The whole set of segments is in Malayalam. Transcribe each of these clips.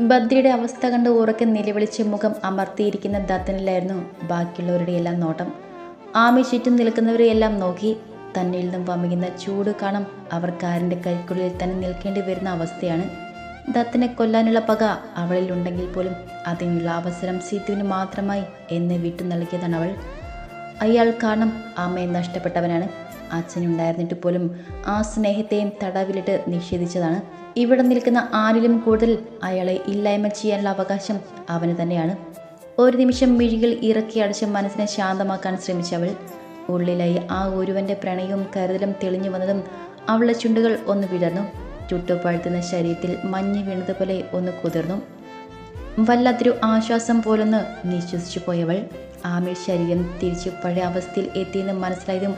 ബദ്രിയുടെ അവസ്ഥ കണ്ട് ഉറക്കെ നിലവിളിച്ച് മുഖം അമർത്തിയിരിക്കുന്ന ദത്തനിലായിരുന്നു ബാക്കിയുള്ളവരുടെ എല്ലാം നോട്ടം. ആമി ചുറ്റും നിൽക്കുന്നവരെയെല്ലാം നോക്കി തന്നിൽ നിന്നും വമിക്കുന്ന ചൂട് കാണാം അവർ കാറിന്റെ കൈക്കുള്ളിൽ തന്നെ നിൽക്കേണ്ടി വരുന്ന അവസ്ഥയാണ്. ദത്തിനെ കൊല്ലാനുള്ള പക അവളിൽ ഉണ്ടെങ്കിൽ പോലും അതിനുള്ള അവസരം സീത്തുവിന് മാത്രമായി എന്ന് വിട്ടു നൽകിയതാണ് അവൾ. അയാൾ കാരണം അമ്മയെ നഷ്ടപ്പെട്ടവനാണ്. അച്ഛനുണ്ടായിരുന്നിട്ട് പോലും ആ സ്നേഹത്തെയും തടവിലിട്ട് നിഷേധിച്ചതാണ്. ഇവിടെ നിൽക്കുന്ന ആരിലും കൂടുതൽ അയാളെ ഇല്ലായ്മ ചെയ്യാനുള്ള അവകാശം അവന് തന്നെയാണ്. ഒരു നിമിഷം മിഴികൾ ഇറക്കി അടച്ച് മനസ്സിനെ ശാന്തമാക്കാൻ ശ്രമിച്ചവൾ ഉള്ളിലായി ആ ഒരുവന്റെ പ്രണയവും കരുതലും തെളിഞ്ഞു വന്നതും അവളുടെ ചുണ്ടുകൾ ഒന്ന് വിടർന്നു. ചുട്ടുപഴുത്തുന്ന ശരീരത്തിൽ മഞ്ഞ് വീണതുപോലെ ഒന്ന് കുതിർന്നു. വല്ലാത്തൊരു ആശ്വാസം പോലൊന്ന് നിശ്വസിച്ചു പോയവൾ ആമിൽ ശരീരം തിരിച്ചു പഴയ അവസ്ഥയിൽ എത്തിയെന്ന് മനസ്സിലായതും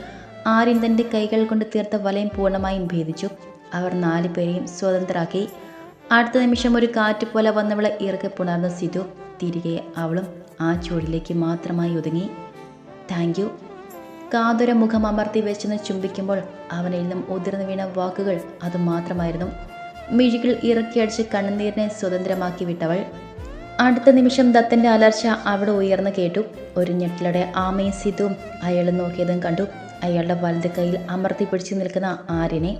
ആര്യൻ തന്റെ കൈകൾ കൊണ്ട് തീർത്ത വലയം പൂർണമായും ഭേദിച്ചു. അവർ നാലു പേരെയും സ്വതന്ത്രരാക്കി. അടുത്ത നിമിഷം ഒരു കാറ്റ് പോലെ വന്നവളെ ഇറക്കി പുണർന്ന സിധു തിരികെ അവളും ആ ചൂടിലേക്ക് മാത്രമായി ഒതുങ്ങി. Thank you. കാതുര മുഖം അമർത്തി വെച്ചെന്ന് ചുംബിക്കുമ്പോൾ അവനിൽ നിന്നും ഉതിർന്നു വീണ വാക്കുകൾ അതുമാത്രമായിരുന്നു മിഴികൾ ഇറക്കിയടിച്ച് കണ്ണുനീരിനെ സ്വതന്ത്രമാക്കി വിട്ടവൾ. അടുത്ത നിമിഷം ദത്തന്റെ അലർച്ച അവിടെ ഉയർന്നു കേട്ടു. ഒരു ഞെട്ടിലടെ ആമയും സിധുവും അയാൾ നോക്കിയതും കണ്ടു. അയാളുടെ വലത് കൈയിൽ അമർത്തി പിടിച്ചു നിൽക്കുന്ന ആര്യനെ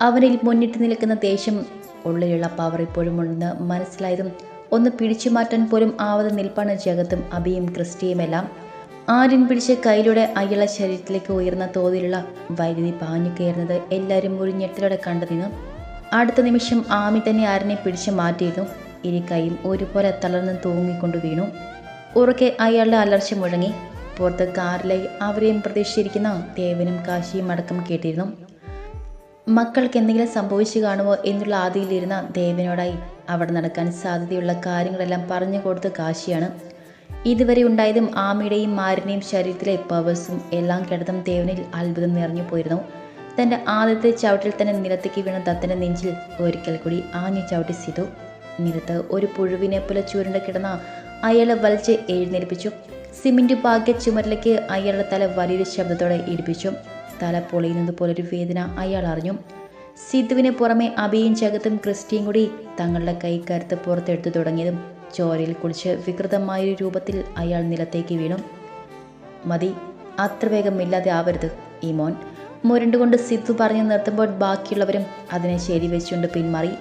അവനിൽ മുന്നിട്ട് നിൽക്കുന്ന ദേഷ്യം ഉള്ളിലുള്ള പവർ ഇപ്പോഴും ഉണ്ടെന്ന് മനസ്സിലായതും ഒന്ന് പിടിച്ചു മാറ്റാൻ പോലും ആവാതെ നിൽപ്പാണ് ജഗത്തും അബിയും ക്രിസ്റ്റിയുമെല്ലാം. ആരിൻ പിടിച്ച കയ്യിലൂടെ അയാളെ ശരീരത്തിലേക്ക് ഉയർന്ന തോതിലുള്ള വൈദ്യുതി പാഞ്ഞു കയറുന്നത് എല്ലാവരും ഒരു ഞെട്ടിലൂടെ കണ്ടു നിന്നു. അടുത്ത നിമിഷം ആമി തന്നെ ആരനെ പിടിച്ചു മാറ്റിയിരുന്നു. ഇരു കൈയും ഒരുപോലെ തളർന്ന് തൂങ്ങിക്കൊണ്ട് വീണു. ഉറക്കെ അയാളുടെ അലർച്ച മുഴങ്ങി. പുറത്ത് കാറിലായി അവരെയും പ്രതീക്ഷിച്ചിരിക്കുന്ന ദേവനും കാശിയും അടക്കം കേട്ടിരുന്നു. മക്കൾക്ക് എന്തെങ്കിലും സംഭവിച്ചു കാണുമോ എന്നുള്ള ആദിയിലിരുന്ന ദേവനോടായി അവിടെ നടക്കാൻ സാധ്യതയുള്ള കാര്യങ്ങളെല്ലാം പറഞ്ഞു കൊടുത്ത കാശിയാണ് ഇതുവരെ ഉണ്ടായതും ആമയുടെയും മാരിനെയും ശരീരത്തിലെ പവേഴ്സും എല്ലാം കിടന്നും ദേവനിൽ അത്ഭുതം നിറഞ്ഞു പോയിരുന്നു. തന്റെ ആദ്യത്തെ ചവിട്ടിൽ തന്നെ നിലത്തേക്ക് വീണ ദത്തന്റെ നെഞ്ചിൽ ഒരിക്കൽ കൂടി ആഞ്ഞു ചവിട്ടി സിതു. നിലത്ത് ഒരു പുഴുവിനെ പോലെ ചുരുണ്ട കിടന്ന അയാളെ വലിച്ച് എഴുന്നേൽപ്പിച്ചു. സിമെന്റ് പാകിയ ചുമരിലേക്ക് അയാളുടെ തല വലിയൊരു ശബ്ദത്തോടെ ഇടിപ്പിച്ചു. തല പൊളിയുന്നത് പോലൊരു വേദന അയാൾ അറിഞ്ഞു. സിദ്ധുവിന് പുറമെ അബിയും ജഗത്തും ക്രിസ്റ്റിയും കൂടി തങ്ങളുടെ കൈക്കരുത്ത് പുറത്തെടുത്തു തുടങ്ങിയതും ചോരയിൽ കുളിച്ച് വികൃതമായൊരു രൂപത്തിൽ അയാൾ നിലത്തേക്ക് വീണു. മതി അത്ര വേഗം ഇല്ലാതെ ആവരുത് ഈ മോൻ മുരണ്ടുകൊണ്ട് സിദ്ധു പറഞ്ഞു നിർത്തുമ്പോൾ ബാക്കിയുള്ളവരും അതിനെ ശരി വെച്ചുകൊണ്ട് പിന്മാറി.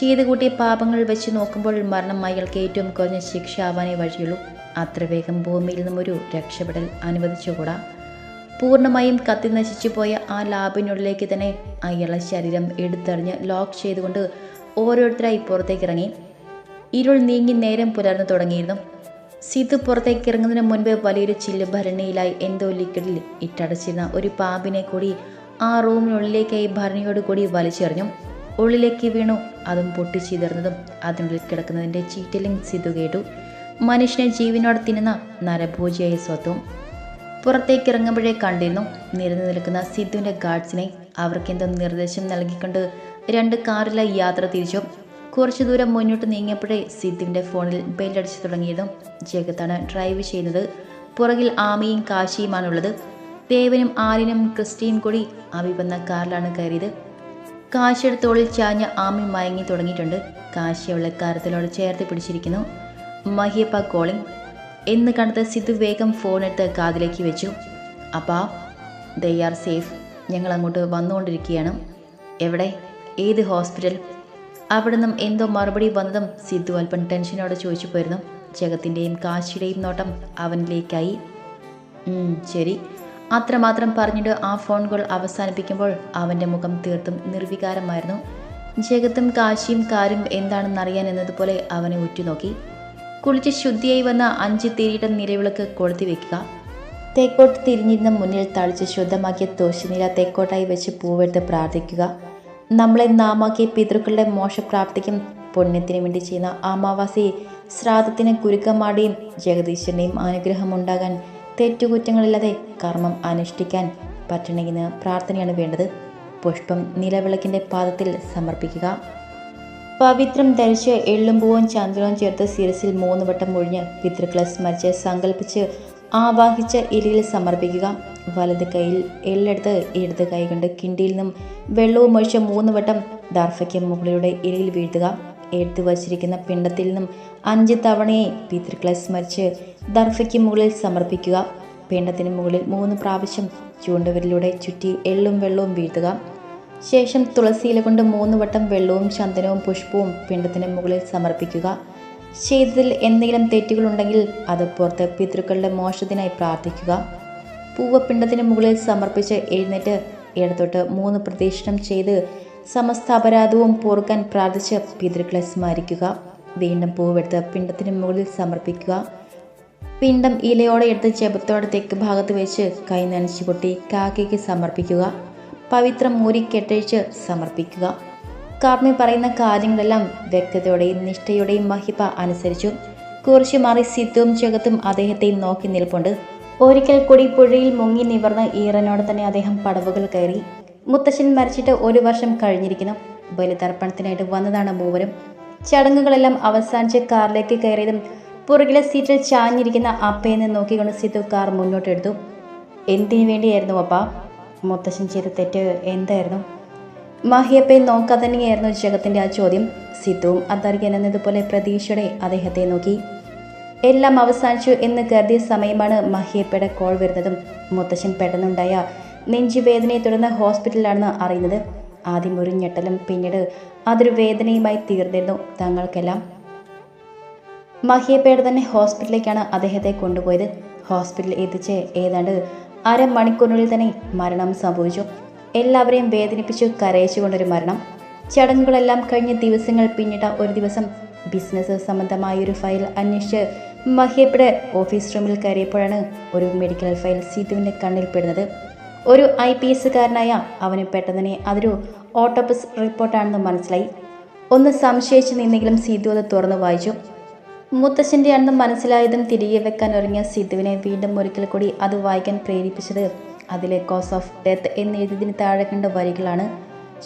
ചെയ്തു കൂട്ടിയ പാപങ്ങൾ വെച്ച് നോക്കുമ്പോൾ മരണം അയാൾക്ക് ഏറ്റവും കുറഞ്ഞ ശിക്ഷ ആവാനേ വഴിയുള്ളൂ. അത്ര വേഗം ഭൂമിയിൽ നിന്നും ഒരു രക്ഷപ്പെടൽ അനുവദിച്ചുകൂടാ. പൂർണമായും കത്തി നശിച്ചു പോയ ആ ലാബിനുള്ളിലേക്ക് തന്നെ അയാളെ ശരീരം എടുത്തെറിഞ്ഞ് ലോക്ക് ചെയ്തുകൊണ്ട് ഓരോരുത്തരായി പുറത്തേക്ക് ഇറങ്ങി ഇരുൾ നീങ്ങി നേരം പുലർന്നു തുടങ്ങിയിരുന്നു. സീതു പുറത്തേക്ക് ഇറങ്ങുന്നതിന് മുൻപ് വലിയൊരു ചില്ല് ഭരണിയിലായി എന്തോ ലിക്വിഡിൽ ഇട്ടടച്ചിരുന്ന ഒരു പാമ്പിനെ കൂടി ആ റൂമിനുള്ളിലേക്കായി ഭരണിയോട് കൂടി വലിച്ചെറിഞ്ഞു. ഉള്ളിലേക്ക് വീണു. അതും പൊട്ടിച്ചിതറുന്നതും അതിനുള്ളിൽ കിടക്കുന്നതിന്റെ ചീറ്റലിംഗ് സിദ്ധു കേട്ടു. മനുഷ്യനെ ജീവനോടെ തിന്നുന്ന നരഭോജിയായ സ്വത്വം പുറത്തേക്ക് ഇറങ്ങുമ്പോഴേ കണ്ടിരുന്നു. നിരന്നു നിൽക്കുന്ന സിദ്ധുവിന്റെ ഗാർഡ്സിനെ അവർക്കെന്തോ നിർദ്ദേശം നൽകിക്കൊണ്ട് രണ്ട് കാറിലായി യാത്ര തിരിച്ചു. കുറച്ചു ദൂരം മുന്നോട്ട് നീങ്ങിയപ്പോഴേ സിദ്ധുവിന്റെ ഫോണിൽ ബെല്ലടിച്ചു തുടങ്ങിയതും ജഗത്താണ് ഡ്രൈവ് ചെയ്യുന്നത്. പുറകിൽ ആമയും കാശിയുമാണുള്ളത്. ദേവനും ആര്യനും ക്രിസ്റ്റിയും കൂടി ആമി വന്ന കാറിലാണ് കയറിയത്. കാശിയുടെ തോളിൽ ചാഞ്ഞ ആമി മയങ്ങി തുടങ്ങിയിട്ടുണ്ട്. കാശി അവളെ കാരത്തിലോട് ചേർത്ത് പിടിച്ചിരിക്കുന്നു. മഹിയപ്പ കോളിംഗ് എന്ന് കണ്ടത് സിദ്ധു വേഗം ഫോൺ എടുത്ത് കാതിലേക്ക് വെച്ചു. അപ്പാ ദേ ആർ സേഫ്. ഞങ്ങൾ അങ്ങോട്ട് വന്നുകൊണ്ടിരിക്കുകയാണ്. എവിടെ? ഏത് ഹോസ്പിറ്റൽ? അവിടെ നിന്നും എന്തോ മറുപടി വന്നതും സിദ്ധു അല്പം ടെൻഷനോടെ ചോദിച്ചു പോയിരുന്നു. ജഗത്തിന്റെയും കാശിയുടെയും നോട്ടം അവനിലേക്കായി. "ഉം, ശരി. അത്രമാത്രം പറഞ്ഞിട്ട് ആ ഫോൺ കോൾ അവസാനിപ്പിക്കുമ്പോൾ അവന്റെ മുഖം തീർത്തും നിർവികാരമായിരുന്നു. ജഗത്തും കാശിയും കാര്യം എന്താണെന്നറിയാൻ എന്നതുപോലെ അവനെ ഉറ്റുനോക്കി. കുളിച്ച് ശുദ്ധിയായി വന്ന അഞ്ച് തിരിയുടെ നിലവിളക്ക് കൊളുത്തി വെക്കുക. തേക്കോട്ട് തിരിഞ്ഞിരുന്ന മുന്നിൽ തളിച്ച് ശുദ്ധമാക്കിയ തോശനില തേക്കോട്ടായി വെച്ച് പൂവെടുത്ത് പ്രാർത്ഥിക്കുക. നമ്മളെ നാമാക്കിയ പിതൃക്കളുടെ മോശപ്രാപ്തിക്കും പുണ്യത്തിനു വേണ്ടി ചെയ്യുന്ന അമാവാസി ശ്രാദ്ധത്തിന് കുരുക്കമാടിയും ജഗദീശ്വരന്റെയും അനുഗ്രഹം ഉണ്ടാകാൻ തെറ്റുകുറ്റങ്ങളില്ലാതെ കർമ്മം അനുഷ്ഠിക്കാൻ പറ്റണമെന്ന് പ്രാർത്ഥനയാണ് വേണ്ടത്. പുഷ്പം നിലവിളക്കിന്റെ പാദത്തിൽ സമർപ്പിക്കുക. പവിത്രം ധരിച്ച് എള്ളും പൂവും ചന്ദ്രവും ചേർത്ത് ശിരസിൽ മൂന്ന് വട്ടം മുഴിഞ്ഞ് പിതൃക്കളെ സ്മരിച്ച് സങ്കല്പിച്ച് ആവാഹിച്ച ഇലയിൽ സമർപ്പിക്കുക. വലത് കൈയിൽ എള്ളെടുത്ത് ഇടത് കൈ കൊണ്ട് കിണ്ടിയിൽ നിന്നും വെള്ളവും ഒഴിച്ച് മൂന്ന് വട്ടം ദാർഫയ്ക്ക് മുകളിലൂടെ ഇലയിൽ വീഴ്ത്തുക. എടുത്തു വച്ചിരിക്കുന്ന പിണ്ടത്തിൽ നിന്നും അഞ്ച് തവണയെ പിതൃക്കളെ സ്മരിച്ച് ദർഫയ്ക്ക് മുകളിൽ സമർപ്പിക്കുക. പിണ്ടത്തിന് മുകളിൽ മൂന്ന് പ്രാവശ്യം ചൂണ്ടവരിലൂടെ ചുറ്റി എള്ളും വെള്ളവും വീഴ്ത്തുക. ശേഷം തുളസിയില കൊണ്ട് മൂന്ന് വട്ടം വെള്ളവും ചന്ദനവും പുഷ്പവും പിണ്ടത്തിന് മുകളിൽ സമർപ്പിക്കുക. ചെയ്തതിൽ എന്തെങ്കിലും തെറ്റുകളുണ്ടെങ്കിൽ അത് പുറത്ത് പിതൃക്കളുടെ മോശത്തിനായി പ്രാർത്ഥിക്കുക. പൂവ് പിണ്ടത്തിന് മുകളിൽ സമർപ്പിച്ച് എഴുന്നേറ്റ് ഇടത്തോട്ട് മൂന്ന് പ്രദക്ഷിണം ചെയ്ത് സമസ്ത അപരാധവും പോർക്കാൻ പ്രാർത്ഥിച്ച് പിതൃക്കളെ സ്മരിക്കുക. വീണ്ടും പൂവെടുത്ത് പിണ്ടത്തിന് മുകളിൽ സമർപ്പിക്കുക. പിണ്ടം ഇലയോടെ എടുത്ത് ചെപത്തോടെ തെക്ക് ഭാഗത്ത് വെച്ച് കൈ നനച്ചു പൊട്ടി കാക്കയ്ക്ക് സമർപ്പിക്കുക. പവിത്രം മൂരി കെട്ടഴിച്ച് സമർപ്പിക്കുക. കാർമി പറയുന്ന കാര്യങ്ങളെല്ലാം വ്യക്തതയോടെയും നിഷ്ഠയോടെയും മഹിപ അനുസരിച്ചു. കുറിച്ച് മാറി സിദ്ധുവും ജഗത്തും അദ്ദേഹത്തെയും നോക്കി നിൽപ്പുണ്ട്. ഒരിക്കൽ കൂടി പുഴയിൽ മുങ്ങി നിവർന്ന് ഈറനോട് തന്നെ അദ്ദേഹം പടവുകൾ കയറി. മുത്തശ്ശൻ മരിച്ചിട്ട് ഒരു വർഷം കഴിഞ്ഞിരിക്കുന്നു. ബലിതർപ്പണത്തിനായിട്ട് വന്നതാണ് മൂവരും. ചടങ്ങുകളെല്ലാം അവസാനിച്ച് കാറിലേക്ക് കയറിയതും പുറകിലെ സീറ്റിൽ ചാഞ്ഞിരിക്കുന്ന അപ്പയെന്ന് നോക്കിക്കൊണ്ട് സിദ്ധു കാർ മുന്നോട്ടെടുത്തു. എന്തിനു വേണ്ടിയായിരുന്നു അപ്പ? മുത്തശ്ശൻ ചെയ്ത തെറ്റ് എന്തായിരുന്നു? മാഹിയപ്പേ നോക്കാതെ തന്നെയായിരുന്നു ജഗത്തിന്റെ ആ ചോദ്യം. സിദ്ധുവും അതറിയാൻ എന്നതുപോലെ പ്രതീക്ഷയുടെ അദ്ദേഹത്തെ നോക്കി. എല്ലാം അവസാനിച്ചു എന്ന് കരുതിയ സമയമാണ് മഹിയപ്പയുടെ കോൾ വരുന്നതും. മുത്തശ്ശൻ പെട്ടെന്നുണ്ടായ നെഞ്ചുവേദനയെ തുടർന്ന് ഹോസ്പിറ്റലിലാണെന്ന് അറിയുന്നത്. ആദ്യം ഒരു ഞെട്ടലും പിന്നീട് അതൊരു വേദനയുമായി തീർന്നിരുന്നു തങ്ങൾക്കെല്ലാം. മഹിയപ്പയുടെ തന്നെ ഹോസ്പിറ്റലിലേക്കാണ് അദ്ദേഹത്തെ കൊണ്ടുപോയത്. ഹോസ്പിറ്റലിൽ എത്തിച്ച് ഏതാണ്ട് അരമണിക്കൂറിനുള്ളിൽ തന്നെ മരണം സംഭവിച്ചു. എല്ലാവരെയും വേദനിപ്പിച്ചു കരയിച്ചുകൊണ്ടൊരു മരണം. ചടങ്ങുകളെല്ലാം കഴിഞ്ഞ ദിവസങ്ങൾ പിന്നിട്ട ഒരു ദിവസം ബിസിനസ് സംബന്ധമായ ഒരു ഫയൽ അന്വേഷിച്ച് മഹിയപ്പയുടെ ഓഫീസ് റൂമിൽ കയറിയപ്പോഴാണ് ഒരു മെഡിക്കൽ ഫയൽ സീതുവിന്റെ കണ്ണിൽ പെടുന്നത്. ഒരു ഐ പി എസ്സുകാരനായ അവന് പെട്ടെന്ന് അതൊരു ഓട്ടോപസ് റിപ്പോർട്ടാണെന്ന് മനസ്സിലായി. ഒന്ന് സംശയിച്ച് നിന്നെങ്കിലും സീതു അത് തുറന്നു വായിച്ചു. മുത്തശ്ശന്റെ ആണെന്ന് മനസ്സിലായതും തിരികെ വെക്കാൻ ഒരുങ്ങിയ സിദ്ധുവിനെ വീണ്ടും ഒരിക്കൽ കൂടി അത് വായിക്കാൻ പ്രേരിപ്പിച്ചത്. അതിലെ കോസ് ഓഫ് ഡെത്ത് എന്നെഴുതിയതിന് താഴെ കണ്ട വരികളാണ്.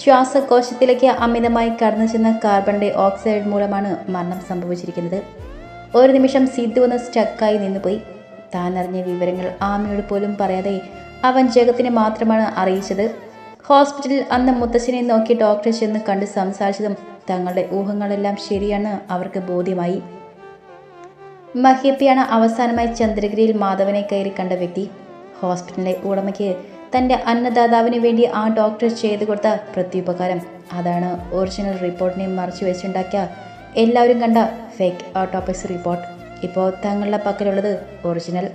ശ്വാസകോശത്തിലേക്ക് അമിതമായി കടന്നു ചെന്ന കാർബൺ ഡൈ ഓക്സൈഡ് മൂലമാണ് മരണം സംഭവിച്ചിരിക്കുന്നത്. ഒരു നിമിഷം സിദ്ധു ഒന്ന് സ്റ്റക്കായി നിന്നുപോയി. താൻ അറിഞ്ഞ വിവരങ്ങൾ ആമയോട് പോലും പറയാതെ അവൻ ജഗത്തിനെ മാത്രമാണ് അറിയിച്ചത്. ഹോസ്പിറ്റലിൽ അന്ന് മുത്തശ്ശനെ നോക്കി ഡോക്ടറെ ചെന്ന് കണ്ട് സംസാരിച്ചതും തങ്ങളുടെ ഊഹങ്ങളെല്ലാം ശരിയാണ് അവർക്ക് ബോധ്യമായി. മഹിയപ്പയാണ് അവസാനമായി ചന്ദ്രഗിരിയിൽ മാധവനെ കയറി കണ്ട വ്യക്തി. ഹോസ്പിറ്റലിലെ ഉടമയ്ക്ക് തന്റെ അന്നദാതാവിന് വേണ്ടി ആ ഡോക്ടർ ചെയ്തു കൊടുത്ത പ്രത്യുപകാരം. അതാണ് ഒറിജിനൽ റിപ്പോർട്ടിനെ മറച്ചു വെച്ചുണ്ടാക്കിയ എല്ലാവരും കണ്ട ഫേക്ക് ഓട്ടോപ്സി റിപ്പോർട്ട്. ഇപ്പോൾ തങ്ങളുടെ പക്കലുള്ളത് ഒറിജിനൽ.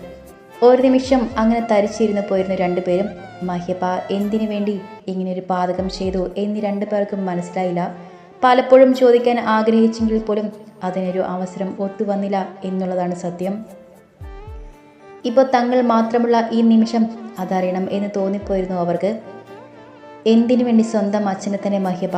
ഒരു നിമിഷം അങ്ങനെ തരിച്ചിരുന്നു പോയിരുന്നു രണ്ടുപേരും മഹ്യപ്പ എന്തിനു വേണ്ടി ഇങ്ങനൊരു പാതകം ചെയ്തു എന്ന് രണ്ടു പേർക്കും മനസ്സിലായില്ല. പലപ്പോഴും ചോദിക്കാൻ ആഗ്രഹിച്ചെങ്കിൽ പോലും അതിനൊരു അവസരം ഒത്തുവന്നില്ല എന്നുള്ളതാണ് സത്യം. ഇപ്പോൾ തങ്ങൾ മാത്രമുള്ള ഈ നിമിഷം അതറിയണം എന്ന് തോന്നിപ്പോയിരുന്നു അവർക്ക്. എന്തിനു വേണ്ടി സ്വന്തം അച്ഛനെ തന്നെ മഹ്യബ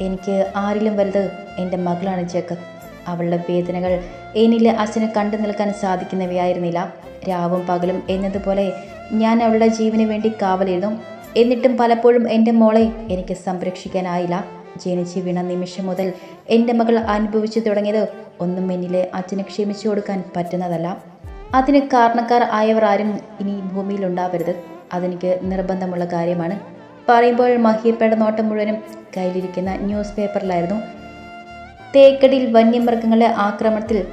എനിക്ക് ആരിലും വലുത് എന്റെ മകളാണ് ജഗത്. അവളുടെ വേദനകൾ എന്നിലെ അച്ഛനെ കണ്ടു നിൽക്കാൻ സാധിക്കുന്നവയായിരുന്നില്ല. രാവും പകലും എന്നതുപോലെ ഞാൻ അവളുടെ ജീവന് വേണ്ടി കാവലിരുന്നു. എന്നിട്ടും പലപ്പോഴും എന്റെ മോളെ എനിക്ക് സംരക്ഷിക്കാനായില്ല. ജനിച്ച് വീണ നിമിഷം മുതൽ എന്റെ മകൾ അനുഭവിച്ചു തുടങ്ങിയത് ഒന്നും എന്നിലെ അച്ഛന് ക്ഷമിച്ചു കൊടുക്കാൻ പറ്റുന്നതല്ല. അതിന് കാരണക്കാർ ആയവർ ആരും ഇനി ഭൂമിയിൽ ഉണ്ടാവരുത്. അതെനിക്ക് നിർബന്ധമുള്ള കാര്യമാണ്. പറയുമ്പോൾ മഹിയപ്പയുടെ നോട്ടം മുഴുവനും കയ്യിലിരിക്കുന്ന ന്യൂസ് പേപ്പറിലായിരുന്നു. തേക്കടിയിൽ വന്യമൃഗങ്ങളുടെ ആക്രമണത്തിൽ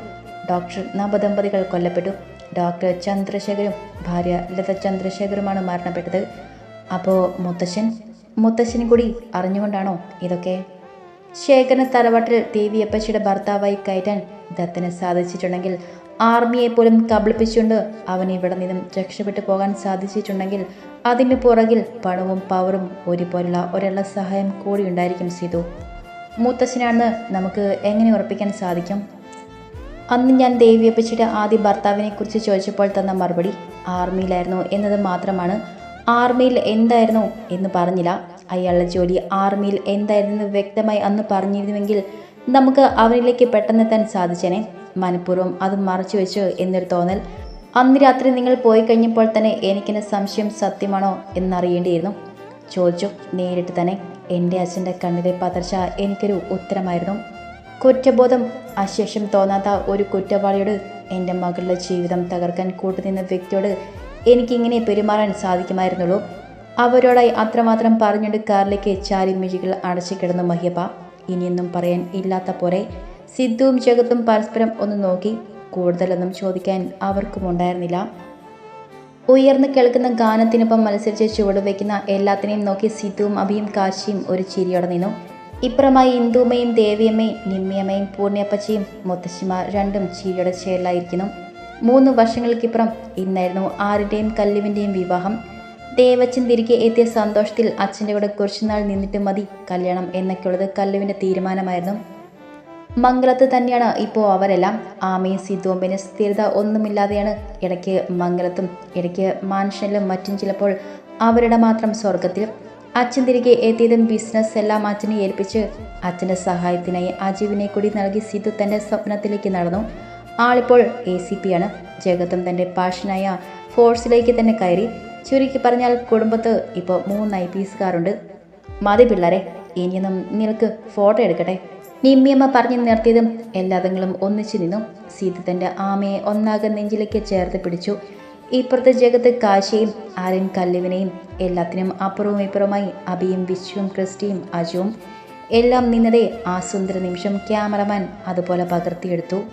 ഡോക്ടർ നവദമ്പതികൾ കൊല്ലപ്പെട്ടു. ഡോക്ടർ ചന്ദ്രശേഖരും ഭാര്യ ലത ചന്ദ്രശേഖരുമാണ് മരണപ്പെട്ടത്. അപ്പോൾ മുത്തശ്ശൻ മുത്തശ്ശനും കൂടി അറിഞ്ഞുകൊണ്ടാണോ ഇതൊക്കെ? ശേഖരൻ തറവാട്ടിൽ ദേവിയപ്പച്ചിയുടെ ഭർത്താവായി കയറ്റാൻ ദത്തന് സാധിച്ചിട്ടുണ്ടെങ്കിൽ ആർമിയെ പോലും കബളിപ്പിച്ചുകൊണ്ട് അവൻ ഇവിടെ നിന്നും രക്ഷപ്പെട്ടു പോകാൻ സാധിച്ചിട്ടുണ്ടെങ്കിൽ അതിന് പുറകിൽ പണവും പവറും ഒരുപോലുള്ള ഒരാളുടെ സഹായം കൂടി ഉണ്ടായിരിക്കും സീതു. മുത്തശ്ശനാണെന്ന് നമുക്ക് എങ്ങനെ ഉറപ്പിക്കാൻ സാധിക്കും? അന്ന് ഞാൻ ദേവിയപ്പച്ചിയുടെ ആദ്യ ഭർത്താവിനെ കുറിച്ച് ചോദിച്ചപ്പോൾ തന്ന മറുപടി ആർമിയിലായിരുന്നു എന്നത് മാത്രമാണ് ആർമിയിൽ എന്തായിരുന്നു എന്ന് പറഞ്ഞില്ല. അയാളുടെ ജോലി ആർമിയിൽ എന്തായിരുന്നു വ്യക്തമായി അന്ന് പറഞ്ഞിരുന്നുവെങ്കിൽ നമുക്ക് അവരിലേക്ക് പെട്ടെന്നെത്താൻ സാധിച്ചേനെ. മനഃപൂർവം അത് മറച്ചു വെച്ചു എന്നൊരു തോന്നൽ. അന്ന് രാത്രി നിങ്ങൾ പോയി കഴിഞ്ഞപ്പോൾ തന്നെ എനിക്കിന് സംശയം സത്യമാണോ എന്നറിയേണ്ടിയിരുന്നു. ചോദിച്ചു നേരിട്ട് തന്നെ എന്റെ അച്ഛന്റെ കണ്ണിലെ പതർച്ച എനിക്കൊരു ഉത്തരമായിരുന്നു. കുറ്റബോധം അശേഷം തോന്നാത്ത ഒരു കുറ്റവാളിയോട് എന്റെ മകളുടെ ജീവിതം തകർക്കാൻ കൂട്ടുനിന്ന വ്യക്തിയോട് എനിക്കിങ്ങനെ പെരുമാറാൻ സാധിക്കുമായിരുന്നുള്ളൂ. അവരോടായി അത്രമാത്രം പറഞ്ഞിട്ട് കാറിലേക്ക് ചാരി മിഴികൾ അടച്ചു കിടന്നു മഹ്യപ്പ ഇനിയൊന്നും പറയാൻ ഇല്ലാത്ത പോലെ സിദ്ധുവും ജഗത്തും പരസ്പരം ഒന്ന് നോക്കി കൂടുതലൊന്നും ചോദിക്കാൻ അവർക്കും ഉണ്ടായിരുന്നില്ല. ഉയർന്നു കേൾക്കുന്ന ഗാനത്തിനൊപ്പം മത്സരിച്ച് ചുവടുവെക്കുന്ന എല്ലാത്തിനെയും നോക്കി സിദ്ധുവും അഭിയും കാശിയും ഒരു ചിരിയോടെ നിന്നു. ഇപ്പുറമായി ഇന്ദുമ്മയും ദേവിയമ്മയും നിമ്മിയമ്മയും പൂർണിയപ്പച്ചയും മുത്തശ്ശിമാർ രണ്ടും ചിരിയുടെ ചേരലായിരിക്കുന്നു. മൂന്ന് വർഷങ്ങൾക്കിപ്പുറം ഇന്നായിരുന്നു ആരുടെയും കല്ലുവിന്റെയും വിവാഹം. ദേവച്ചൻ തിരികെ എത്തിയ സന്തോഷത്തിൽ അച്ഛന്റെ കൂടെ കുറച്ചുനാൾ നിന്നിട്ട് മതി കല്യാണം എന്നൊക്കെയുള്ളത് കല്ലുവിന്റെ തീരുമാനമായിരുന്നു. മംഗലത്ത് തന്നെയാണ് ഇപ്പോൾ അവരെല്ലാം. ആമയും സിദ്ധുവും പിന്നെ സ്ഥിരത ഒന്നുമില്ലാതെയാണ് ഇടയ്ക്ക് മംഗലത്തും ഇടയ്ക്ക് മാൻഷനിലും മറ്റും ചിലപ്പോൾ അവരുടെ മാത്രം സ്വർഗത്തിലും അച്ഛൻ തിരികെ എത്തിയതും ബിസിനസ് എല്ലാം അച്ഛനെ ഏൽപ്പിച്ച് അച്ഛന്റെ സഹായത്തിനായി അജീവിനെ കൂടി നൽകി സിദ്ധു തന്റെ സ്വപ്നത്തിലേക്ക് നടന്നു. ആളിപ്പോൾ എ സി പി ആണ്. ജഗത്തും തന്റെ പാഷനായ ഫോഴ്സിലേക്ക് തന്നെ കയറി. ചുരുക്കി പറഞ്ഞാൽ കുടുംബത്ത് ഇപ്പോൾ മൂന്ന് ഐ പി എസ്കാരുണ്ട് മതി പിള്ളേരെ ഇനിയൊന്നും നിനക്ക് ഫോട്ടോ എടുക്കട്ടെ. നിമ്മിയമ്മ പറഞ്ഞു നിർത്തിയതും എല്ലാതെങ്കിലും ഒന്നിച്ചു നിന്നു. സീത തന്റെ ആമയെ ഒന്നാകെ നെഞ്ചിലേക്ക് ചേർത്ത് പിടിച്ചു. ഇപ്പുറത്തെ ജഗത്ത് കാശിയും ആരൻ കല്ലുവിനെയും എല്ലാത്തിനും അപ്പുറവും ഇപ്പുറമായി അബിയും വിശ്വവും ക്രിസ്റ്റിയും അജുവും എല്ലാം നിന്നതേ ആ സുന്ദര നിമിഷം ക്യാമറമാൻ അതുപോലെ പകർത്തിയെടുത്തു.